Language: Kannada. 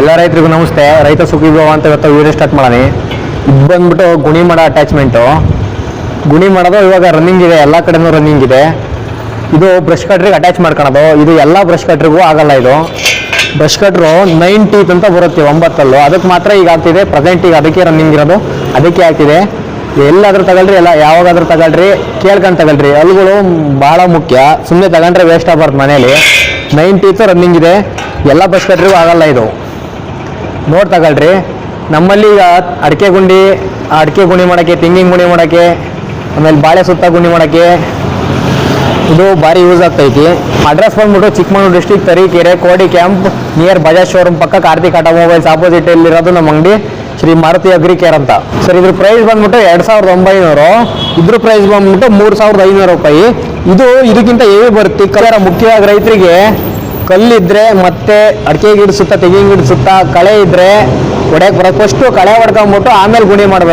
ಎಲ್ಲ ರೈತರಿಗೂ ನಮಸ್ತೆ. ರೈತ ಸುಖಿಭವ ಅಂತ ಇವತ್ತು ವೀಡಿಯೋ ಸ್ಟಾರ್ಟ್ ಮಾಡೋಣ ಇದು ಬಂದ್ಬಿಟ್ಟು ಗುಣಿ ಮಾಡೋ ಅಟ್ಯಾಚ್ಮೆಂಟು ಗುಣಿ ಮಾಡೋದು ಇವಾಗ ರನ್ನಿಂಗ್ ಇದೆ, ಎಲ್ಲ ಕಡೆನೂ ರನ್ನಿಂಗ್ ಇದೆ. ಇದು ಬ್ರಷ್ ಕಟ್ರಿಗೆ ಅಟ್ಯಾಚ್ ಮಾಡ್ಕೊಳೋದು. ಇದು ಎಲ್ಲ ಬ್ರಷ್ ಕಟ್ರಿಗೂ ಆಗಲ್ಲ ಇದು. ಬ್ರಷ್ ಕಟ್ರು ನೈನ್ ಟೀತ್ ಅಂತ ಬರುತ್ತೆ ಒಂಬತ್ತಲ್ಲೂ. ಅದಕ್ಕೆ ಮಾತ್ರ ಈಗ ಆಗ್ತಿದೆ. ಪ್ರೆಸೆಂಟ್ ಈಗ ಅದಕ್ಕೆ ರನ್ನಿಂಗ್ ಇರೋದು. ಅದಕ್ಕೆ ಆಗ್ತಿದೆ. ಎಲ್ಲಾದರೂ ತಗೊಳ್ರಿ, ಎಲ್ಲ ಯಾವಾಗಾದ್ರೂ ತಗೊಳ್ರಿ. ಕೇಳ್ಕೊಂಡು ತಗೊಳ್ರಿ. ಅಲ್ಲುಗಳು ಭಾಳ ಮುಖ್ಯ. ಸುಮ್ಮನೆ ತಗೊಂಡ್ರೆ ವೇಸ್ಟ್ ಆಗ್ಬಾರ್ದು ಮನೇಲಿ. ನೈನ್ ಟೀತ್ ರನ್ನಿಂಗ್ ಇದೆ. ಎಲ್ಲ ಬ್ರಷ್ ಕಟ್ರಿಗೂ ಆಗಲ್ಲ ಇದು. ನೋಡಿ ತಗೊಳ್ರಿ. ನಮ್ಮಲ್ಲಿ ಈಗ ಅಡಿಕೆ ಗುಂಡಿ, ಅಡಿಕೆ ಗುಣಿ ಮಾಡೋಕ್ಕೆ, ತೆಂಗಿನ ಗುಣಿ ಮಾಡೋಕ್ಕೆ, ಆಮೇಲೆ ಬಾಳೆ ಸುತ್ತ ಗುಣಿ ಮಾಡೋಕ್ಕೆ ಇದು ಭಾರಿ ಯೂಸ್ ಆಗ್ತೈತಿ. ಅಡ್ರೆಸ್ ಬಂದ್ಬಿಟ್ಟು Chikkamagaluru district Tarikere, Kodi camp near Bajaj showroom ಪಕ್ಕ ಕಾರ್ತಿಕ್ ಆಟೋ ಮೊಬೈಲ್ಸ್ ಆಪೋಸಿಟ್ ಇರೋದು ನಮ್ಮ ಅಂಗಡಿ, ಶ್ರೀ ಮಾರುತಿ ಅಗ್ರಿ ಕೇರ್ ಅಂತ. ಸರ್ ಇದ್ರ ಪ್ರೈಸ್ ಬಂದ್ಬಿಟ್ಟು ಎರಡು ಸಾವಿರದ ಒಂಬೈನೂರು. ಇದ್ರ ಪ್ರೈಸ್ ಬಂದ್ಬಿಟ್ಟು ಮೂರು ಸಾವಿರದ ಐನೂರು ರೂಪಾಯಿ. ಇದು ಇದಕ್ಕಿಂತ ಏವಿ ಬರುತ್ತೆ. ಕಲರ ಮುಖ್ಯವಾಗಿ ರೈತರಿಗೆ ಕಲ್ಲಿದ್ರೆ ಮತ್ತೆ ಅಡಿಕೆ ಗಿಡ ಸುತ್ತ ತೆಂಗಿನ ಗಿಡ ಸುತ್ತ ಕಳೆ ಇದ್ರೆ ಹೊಡೆಯಕ್ಕೆ ಬರೋದು ಫಸ್ಟು ಕಳೆ ಹೊಡ್ಕೊಂಬಿಟ್ಟು ಆಮೇಲೆ ಗುಣಿ ಮಾಡಬೇಕು.